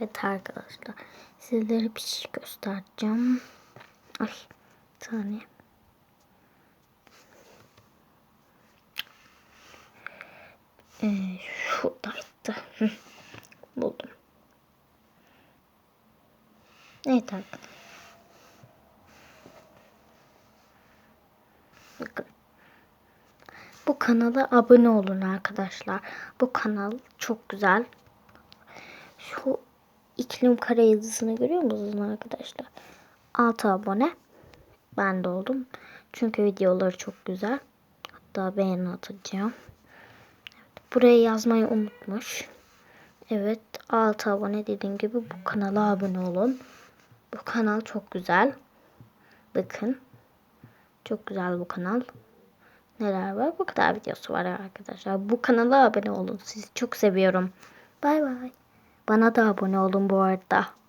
Evet arkadaşlar. Sizlere bir şey göstereceğim. Ay bir saniye. Ee, şuradaydı. Buldum. Evet arkadaşlar. Bakın. Bu kanala abone olun arkadaşlar. Bu kanal çok güzel. Şu iklim kare yazısını görüyor musunuz arkadaşlar? 6 abone. Ben de oldum. Çünkü videoları çok güzel. Hatta beğeni atacağım. Evet, buraya yazmayı unutmuş. Evet 6 abone dediğim gibi bu kanala abone olun. Bu kanal çok güzel. Bakın. Çok güzel bu kanal. Neler var? Bu kadar videosu var arkadaşlar. Bu kanala abone olun. Sizi çok seviyorum. Bay bay. Bana da abone olun bu arada.